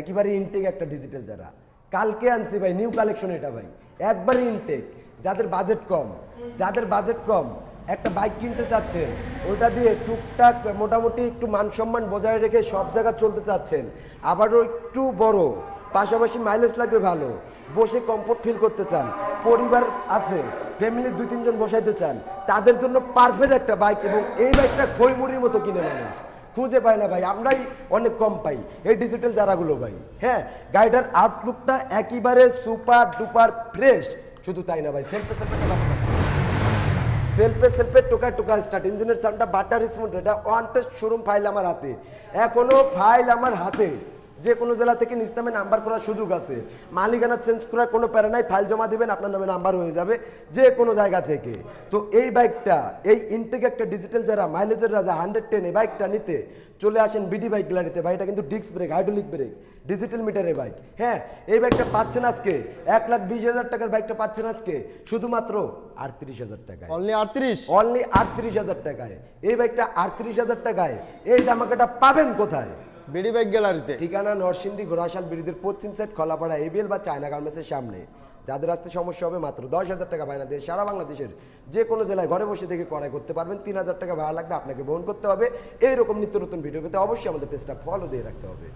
একেবারে ইনটেক একটা ডিজিটাল যারা। কালকে আনছি ভাই নিউ কালেকশন এটা ভাই। একবারে ইনটেক যাদের বাজেট কম, যাদের বাজেট কম, একটা বাইক কিনতে চাচ্ছেন, ওটা দিয়ে টুকটাক মোটামুটি একটু মান সম্মান বজায় রেখে সব জায়গা চলতে চাচ্ছেন, আবারও একটু বড়, পাশাপাশি মাইলেজ লাগবে ভালো, বসে কমফোর্ট ফিল করতে চান, পরিবার আছে ফ্যামিলির দুই তিনজন বসাইতে চান, তাদের জন্য পারফেক্ট একটা বাইক এবং এই বাইকটা খইমুড়ির মতো কিনে মানুষ। খুঁজে পাই না ভাই, আমরাই অনেক কম পাই। এই ডিজিটাল যারাগুলো ভাই হ্যাঁ? গাড়িটার আউটলুকটা একেবারে সুপার ডুপার ফ্রেশ। শুধু তাই না ভাই সেলফে সেলফে সেলফে সেলফে টোকা টোকা স্টার্ট ইঞ্জিনের সাউন্ডটা বাটার স্মুথ এটা ওয়ান শোরুম ফাইল আমার হাতে। এখনও ফাইল আমার হাতে। যে কোনো জেলা থেকে নিজ নামে নাম্বার করার সুযোগ আছে। মালিকানা চেঞ্জ করার কোনো প্যারা নাই ফাইল জমা দিবেন আপনার নামে নাম্বার হয়ে যাবে যে কোনো জায়গা থেকে। তো এই বাইকটা এই ইনটেক একটা ডিজিটাল যারা মাইলেজের রাজা হান্ড্রেড টেন এই বাইকটা নিতে চলে আসেন বিডি বাইক গ্যালারিতে বাইকটা কিন্তু disc brake hydraulic brake digital মিটারের বাইক হ্যাঁ এই বাইকটা পাচ্ছেন আজকে এক লাখ বিশ হাজার টাকার বাইকটা পাচ্ছেন আজকে শুধুমাত্র আটত্রিশ হাজার টাকায়। অনলি আটত্রিশ? অনলি আটত্রিশ হাজার টাকায়। এই বাইকটা আটত্রিশ হাজার টাকায়। এই জামাকাটা পাবেন কোথায়? বিডি বাইক গ্যালারিতে। ঠিকানা নরসিংদী ঘোড়াশাল ব্রিজের পশ্চিম সাইড খলাপাড়া এবিএল বা চায়না গার্মেন্টসের সামনে। যাদের আসতে সমস্যা হবে মাত্র দশ হাজার টাকা বায়না দিয়ে সারা বাংলাদেশের যে কোনো জেলায় ঘরে বসে থেকে করাই করতে পারবেন। তিন হাজার টাকা ভাড়া লাগবে, আপনাকে বহন করতে হবে। এইরকম নিত্য নতুন ভিডিও পেতে অবশ্যই আমাদের পেজটা ফলো দিয়ে রাখতে হবে।